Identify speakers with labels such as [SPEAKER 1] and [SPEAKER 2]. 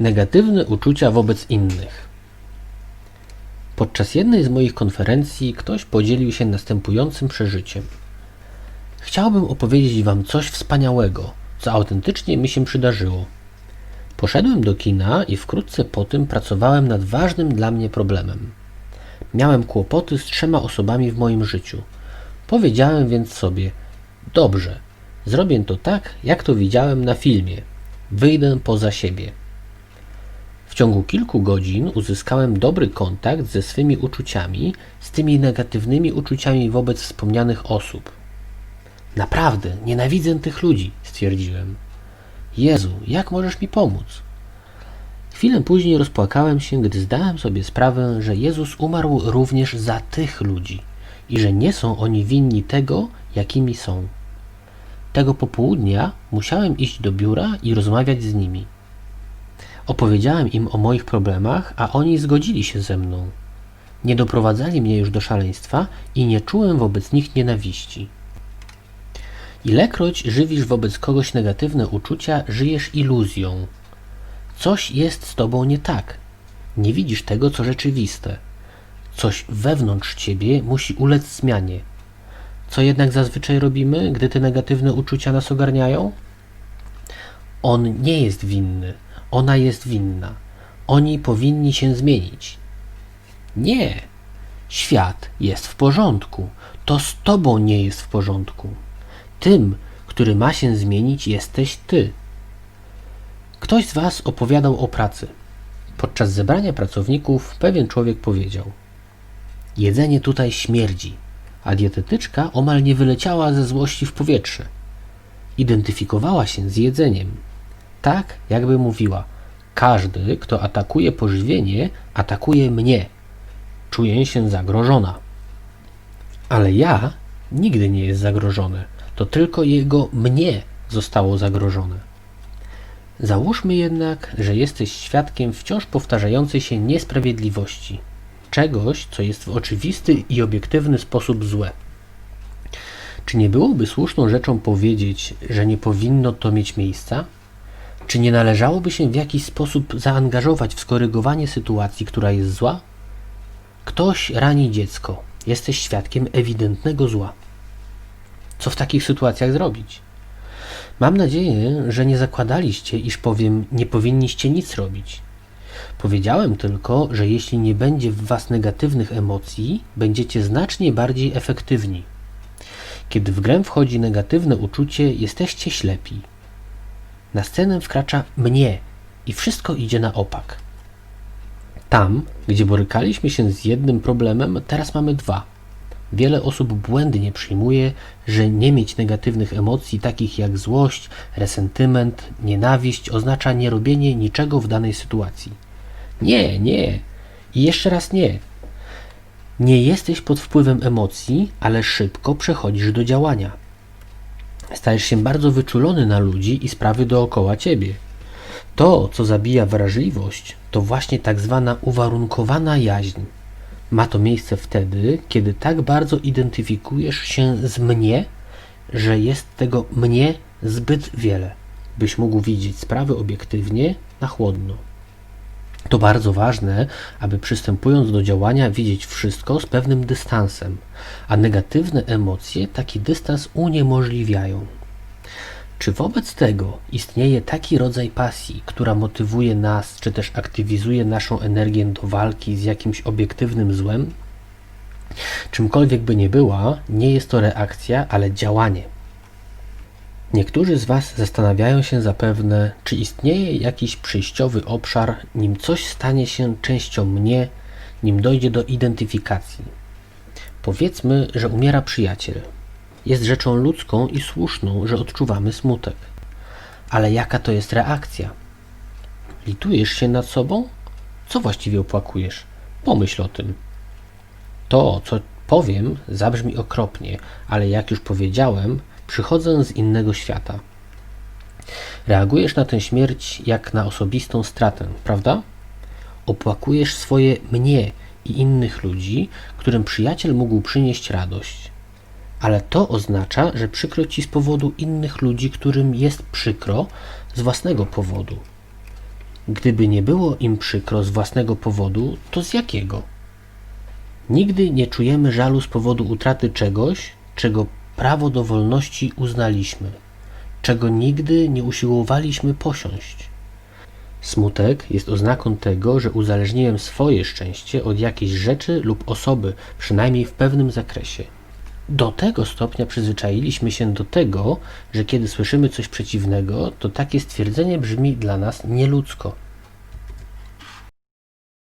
[SPEAKER 1] Negatywne uczucia wobec innych. Podczas jednej z moich konferencji ktoś podzielił się następującym przeżyciem. Chciałbym opowiedzieć Wam coś wspaniałego, co autentycznie mi się przydarzyło. Poszedłem do kina i wkrótce po tym pracowałem nad ważnym dla mnie problemem. Miałem kłopoty z trzema osobami w moim życiu. Powiedziałem więc sobie: Dobrze, zrobię to tak, jak to widziałem na filmie. Wyjdę poza siebie. W ciągu kilku godzin uzyskałem dobry kontakt ze swymi uczuciami, z tymi negatywnymi uczuciami wobec wspomnianych osób. Naprawdę, nienawidzę tych ludzi, stwierdziłem. Jezu, jak możesz mi pomóc? Chwilę później rozpłakałem się, gdy zdałem sobie sprawę, że Jezus umarł również za tych ludzi i że nie są oni winni tego, jakimi są. Tego popołudnia musiałem iść do biura i rozmawiać z nimi. Opowiedziałem im o moich problemach, a oni zgodzili się ze mną. Nie doprowadzali mnie już do szaleństwa i nie czułem wobec nich nienawiści. Ilekroć żywisz wobec kogoś negatywne uczucia, żyjesz iluzją. Coś jest z tobą nie tak. Nie widzisz tego, co rzeczywiste. Coś wewnątrz ciebie musi ulec zmianie. Co jednak zazwyczaj robimy, gdy te negatywne uczucia nas ogarniają? On nie jest winny, ona jest winna. Oni powinni się zmienić. Nie. Świat jest w porządku. To z tobą nie jest w porządku. Tym, który ma się zmienić, jesteś ty. Ktoś z Was opowiadał o pracy. Podczas zebrania pracowników pewien człowiek powiedział: Jedzenie tutaj śmierdzi, a dietetyczka omal nie wyleciała ze złości w powietrze. Identyfikowała się z jedzeniem. Tak, jakby mówiła: Każdy, kto atakuje pożywienie, atakuje mnie. Czuję się zagrożona. Ale ja nigdy nie jest zagrożony. To tylko jego mnie zostało zagrożone. Załóżmy jednak, że jesteś świadkiem wciąż powtarzającej się niesprawiedliwości, czegoś, co jest w oczywisty i obiektywny sposób złe. Czy nie byłoby słuszną rzeczą powiedzieć, że nie powinno to mieć miejsca? Czy nie należałoby się w jakiś sposób zaangażować w skorygowanie sytuacji, która jest zła? Ktoś rani dziecko. Jesteś świadkiem ewidentnego zła. Co w takich sytuacjach zrobić? Mam nadzieję, że nie zakładaliście, iż powiem, nie powinniście nic robić. Powiedziałem tylko, że jeśli nie będzie w Was negatywnych emocji, będziecie znacznie bardziej efektywni. Kiedy w grę wchodzi negatywne uczucie, jesteście ślepi. Na scenę wkracza mnie i wszystko idzie na opak. Tam, gdzie borykaliśmy się z jednym problemem, teraz mamy dwa. Wiele osób błędnie przyjmuje, że nie mieć negatywnych emocji takich jak złość, resentyment, nienawiść oznacza nie robienie niczego w danej sytuacji. Nie, nie i jeszcze raz nie. Nie jesteś pod wpływem emocji, ale szybko przechodzisz do działania. Stajesz się bardzo wyczulony na ludzi i sprawy dookoła ciebie. To, co zabija wrażliwość, to właśnie tak zwana uwarunkowana jaźń. Ma to miejsce wtedy, kiedy tak bardzo identyfikujesz się z mnie, że jest tego mnie zbyt wiele, byś mógł widzieć sprawy obiektywnie, na chłodno. To bardzo ważne, aby przystępując do działania widzieć wszystko z pewnym dystansem, a negatywne emocje taki dystans uniemożliwiają. Czy wobec tego istnieje taki rodzaj pasji, która motywuje nas, czy też aktywizuje naszą energię do walki z jakimś obiektywnym złem? Czymkolwiek by nie była, nie jest to reakcja, ale działanie. Niektórzy z Was zastanawiają się zapewne, czy istnieje jakiś przejściowy obszar, nim coś stanie się częścią mnie, nim dojdzie do identyfikacji. Powiedzmy, że umiera przyjaciel. Jest rzeczą ludzką i słuszną, że odczuwamy smutek. Ale jaka to jest reakcja? Litujesz się nad sobą? Co właściwie opłakujesz? Pomyśl o tym. To, co powiem, zabrzmi okropnie, ale jak już powiedziałem, przychodzę z innego świata. Reagujesz na tę śmierć jak na osobistą stratę, prawda? Opłakujesz swoje mnie i innych ludzi, którym przyjaciel mógł przynieść radość ale to oznacza, że przykro ci z powodu innych ludzi, którym jest przykro z własnego powodu. Gdyby nie było im przykro z własnego powodu, to z jakiego? Nigdy nie czujemy żalu z powodu utraty czegoś, czego prawo do wolności uznaliśmy, czego nigdy nie usiłowaliśmy posiąść. Smutek jest oznaką tego, że uzależniłem swoje szczęście od jakiejś rzeczy lub osoby, przynajmniej w pewnym zakresie. Do tego stopnia przyzwyczailiśmy się do tego, że kiedy słyszymy coś przeciwnego, to takie stwierdzenie brzmi dla nas nieludzko.